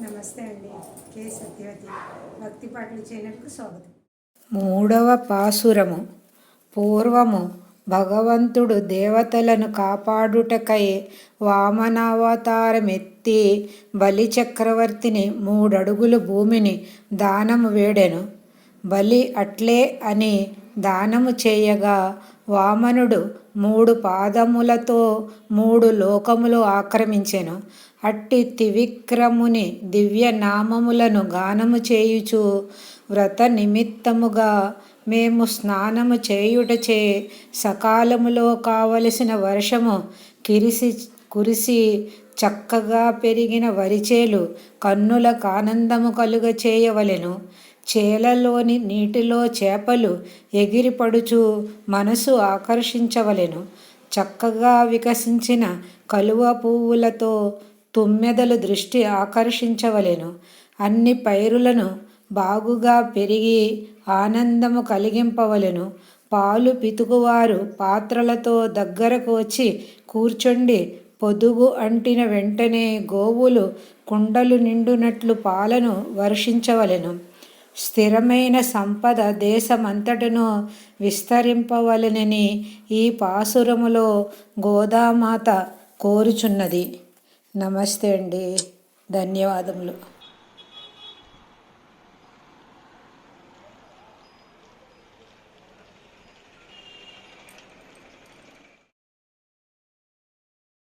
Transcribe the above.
నమస్తే అండి. కే సత్యవతి. భక్తి పాటలు ఛానల్కు స్వాగతం. మూడవ పాసురము. పూర్వము. భగవంతుడు దేవతలను కాపాడుటకై వామనావతారమెత్తి బలి చక్రవర్తిని మూడడుగులు భూమిని దానము వేడెను. బలి అట్లే అని దానము చేయగా వామనుడు మూడు పాదములతో మూడు లోకములు ఆక్రమించెను. అట్టి త్రివిక్రముని దివ్య నామములను గానము చేయుచు వ్రత నిమిత్తముగా మేము స్నానము చేయుటచే సకాలములో కావలసిన వర్షము కిరిసి కురిసి చక్కగా పెరిగిన వరిచేలు కన్నులకు ఆనందము కలుగ చేయవలెను చేలలోని నీటిలో చేపలు ఎగిరిపడుచు మనసు ఆకర్షించవలెను. చక్కగా వికసించిన కలువ పువ్వులతో తుమ్మెదలు దృష్టి ఆకర్షించవలెను. అన్ని పైరులను బాగుగా పెరిగి ఆనందము కలిగింపవలెను. పాలు పితుకువారు పాత్రలతో దగ్గరకు వచ్చి కూర్చుండి. పొదుగు అంటిన వెంటనే గోవులు కుండలు నిండునట్లు పాలను వర్షించవలెను. స్థిరమైన సంపద దేశమంతటను విస్తరింపవలెనని ఈ పాసురములో గోదామాత కోరుచున్నది. నమస్తే అండి. ధన్యవాదములు.